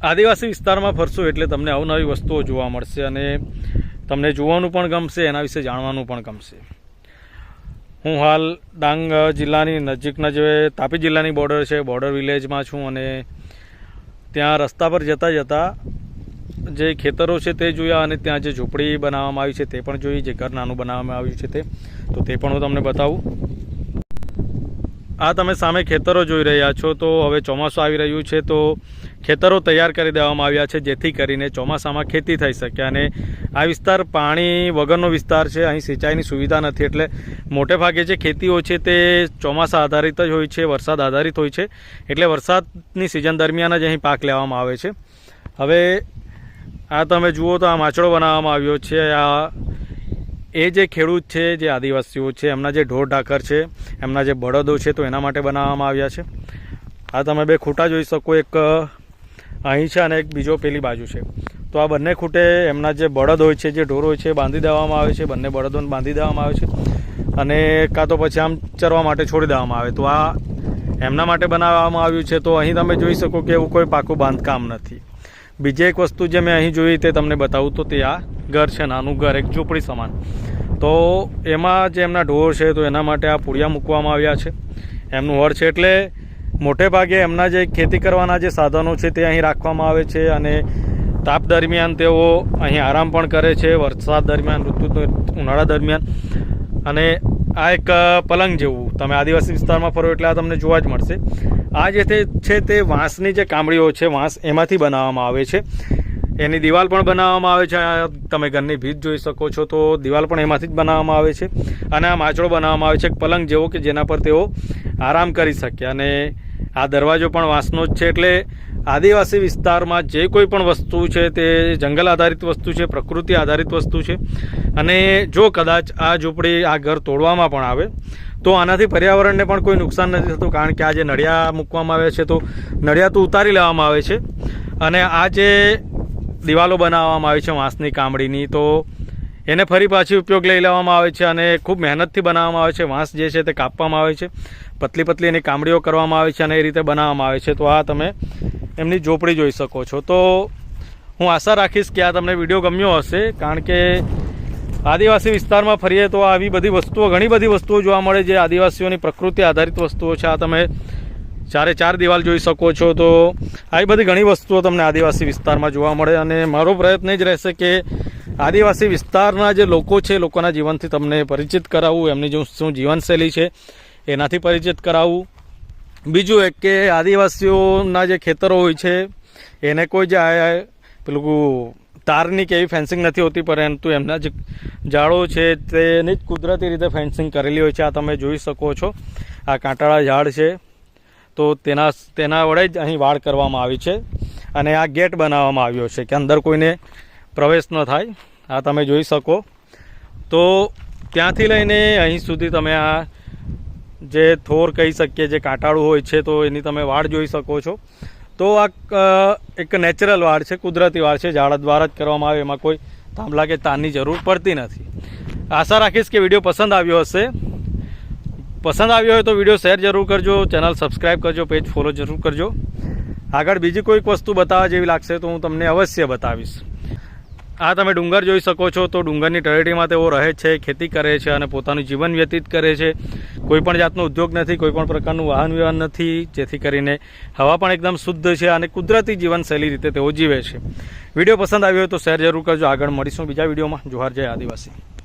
આદિવાસી વિસ્તારમાં ફરશો એટલે તમને અવનવી વસ્તુઓ જોવા મળશે અને તમને જોવાનું પણ ગમશે, એના વિશે જાણવાનું પણ ગમશે. હું હાલ ડાંગ જિલ્લાની નજીકના જે તાપી જિલ્લાની બોર્ડર છે બોર્ડર વિલેજમાં છું અને ત્યાં રસ્તા પર જતાં જતાં જે ખેતરો છે તે જોયા અને ત્યાં જે ઝૂંપડી બનાવવામાં આવી છે તે પણ જોઈ, જે ઘર નાનું બનાવવામાં આવ્યું છે તે, તો તે પણ હું તમને બતાવું. આ તમે સામે ખેતરો જોઈ રહ્યા છો, તો હવે ચોમાસું આવી રહ્યું છે, તો ખેતરો તૈયાર કરી દેવામાં આવ્યા છે, જેથી કરીને ચોમાસામાં ખેતી થઈ શકે અને આ વિસ્તાર પાણી વગરનો વિસ્તાર છે, અહીં સિંચાઈની સુવિધા નથી, એટલે મોટે ભાગે જે ખેતીઓ છે તે ચોમાસા આધારિત જ હોય છે, વરસાદ આધારિત હોય છે, એટલે વરસાદની સિઝન દરમિયાન જ અહીં પાક લેવામાં આવે છે. હવે આ તમે જુઓ તો આ માચડો બનાવવામાં આવ્યો છે, આ એ જે ખેડૂત છે, જે આદિવાસીઓ છે, એમના જે ઢોર ઢાકર છે, એમના જે બળદો છે, તો એના માટે બનાવવામાં આવ્યા છે. આ તમે બે ખૂટા જોઈ શકો, એક અહીં છે અને એક બીજો પેલી બાજુ છે. તો આ બંને ખૂટે એમના જે બળદ હોય છે, જે ઢોર હોય છે, બાંધી દેવામાં આવે છે, બંને બળદોને બાંધી દેવામાં આવે છે અને કાં તો પછી આમ ચરવા માટે છોડી દેવામાં આવે. તો આ એમના માટે બનાવવામાં આવ્યું છે. તો અહીં તમે જોઈ શકો કે એવું કોઈ પાકું બાંધકામ નથી. બીજી એક વસ્તુ જે મેં અહીં જોઈ તે તમને બતાવું તો તે આ ઘર છે, નાનું ઘર, એક ઝૂંપડી સમાન. તો એમાં જે એમના ઢોર છે, તો એના માટે આ પૂળિયા મૂકવામાં આવ્યા છે. એમનું હળ છે, એટલે મોટે ભાગે એમના જે ખેતી કરવાના જે સાધનો છે, તે અહીં રાખવામાં આવે છે અને તાપ દરમિયાન તેઓ અહીં આરામ પણ કરે છે, વરસાદ દરમિયાન ઋતુ ઉનાળા દરમિયાન. અને આ એક પલંગ જેવું. તમે આદિવાસી વિસ્તારમાં ફરો એટલે આ તમને જોવા જ મળશે. આ જે છે, તે વાંસની જે કામડીઓ છે, વાંસ એમાંથી બનાવવામાં આવે છે. એની દિવાલ પણ બનાવવામાં આવે છે. તમે ઘરની ભીત જોઈ શકો છો તો દિવાલ પણ એમાંથી જ બનાવવામાં આવે છે અને આ માચડો બનાવવામાં આવે છે એક પલંગ જેવો કે જેના પર તેઓ આરામ કરી શકે અને આ દરવાજો પણ વાંસનો જ છે એટલે આદિવાસી વિસ્તારમાં જે કોઈ પણ વસ્તુ છે તે જંગલ આધારિત વસ્તુ છે, પ્રકૃતિ આધારિત વસ્તુ છે અને જો કદાચ આ ઝૂંપડી આ ઘર તોડવામાં પણ આવે તો આનાથી પર્યાવરણને પણ કોઈ નુકસાન નથી થતું કારણ કે આ જે નળિયા મૂકવામાં આવે છે તો નળિયા તો ઉતારી લેવામાં આવે છે અને આ જે દિવાલો બનાવવામાં આવી છે વાંસની કામડીની, તો એને ફરી પાછી ઉપયોગ લઈ લેવામાં આવે છે અને ખૂબ મહેનતથી બનાવવામાં આવે છે. વાંસ જે છે તે કાપવામાં આવે છે. પતલી પતલી એની કામડીઓ કરવામાં આવે છે અને એ રીતે બનાવવામાં આવે છે. તો આ તમે એમની ઝોપડી જોઈ શકો છો. તો હું આશા રાખીશ કે આ તમને વીડિયો ગમ્યો હશે, કારણ કે આદિવાસી વિસ્તારમાં ફરીએ તો આવી બધી વસ્તુઓ, ઘણી બધી વસ્તુઓ જોવા મળે જે આદિવાસીઓની પ્રકૃતિ આધારિત વસ્તુઓ છે. આ તમે ચારે ચાર દિવાલ જોઈ શકો છો તો આવી બધી ઘણી વસ્તુઓ તમને આદિવાસી વિસ્તારમાં જોવા મળે અને મારો પ્રયત્ન જ રહેશે કે આદિવાસી વિસ્તારના જે લોકો છે, લોકોના જીવનથી તમને પરિચિત કરાવવું એમની જે શું જીવનશૈલી છે, એનાથી પરિચિત કરાવવું બીજું એક કે આદિવાસીઓના જે ખેતરો હોય છે, એને કોઈ જે પેલું તારની કે એવી ફેન્સિંગ નથી હોતી, પરંતુ એમના જે ઝાડો છે, તેની જ કુદરતી રીતે ફેન્સિંગ કરેલી હોય છે, આ તમે જોઈ શકો છો. આ કાંટાળા ઝાડ છે. તો તેના તેના વડે જ અહીં વાડ કરવામાં આવી છે અને આ ગેટ બનાવવામાં આવ્યો છે કે અંદર કોઈને પ્રવેશ ન થાય. આ તમે જોઈ શકો. તો ત્યાંથી લઈને અહીં સુધી તમે આ જે થોર કહી શકીએ, જે કાંટાળું હોય છે, તો એની તમે વાડ જોઈ શકો છો. તો આ એક નેચરલ વાડ છે, કુદરતી વાડ છે. ઝાડ દ્વારા જ કરવામાં આવે, એમાં કોઈ થાંભલા કે તારની જરૂર પડતી નથી. આશા રાખીશ કે વીડિયો પસંદ આવ્યો હશે. પસંદ આવ્યો હોય તો વીડિયો શેર જરૂર કરજો ચેનલ સબસ્ક્રાઈબ કરજો પેજ ફોલો જરૂર કરજો. આગળ બીજી કોઈક વસ્તુ બતાવવા જેવી લાગશે તો હું તમને અવશ્ય બતાવીશ. આ તમે ડુંગર જોઈ શકો છો, તો ડુંગરની તળેટીમાં તેઓ રહે છે, ખેતી કરે છે અને પોતાનું જીવન વ્યતીત કરે છે. કોઈપણ જાતનો ઉદ્યોગ નથી કોઈપણ પ્રકારનું વાહન વ્યવહાર નથી, જેથી કરીને હવા પણ એકદમ શુદ્ધ છે અને કુદરતી જીવનશૈલી રીતે તેઓ જીવે છે. વીડિયો પસંદ આવ્યો હોય તો શેર જરૂર કરજો. આગળ મળીશું બીજા વિડીયોમાં જોહાર જય આદિવાસી.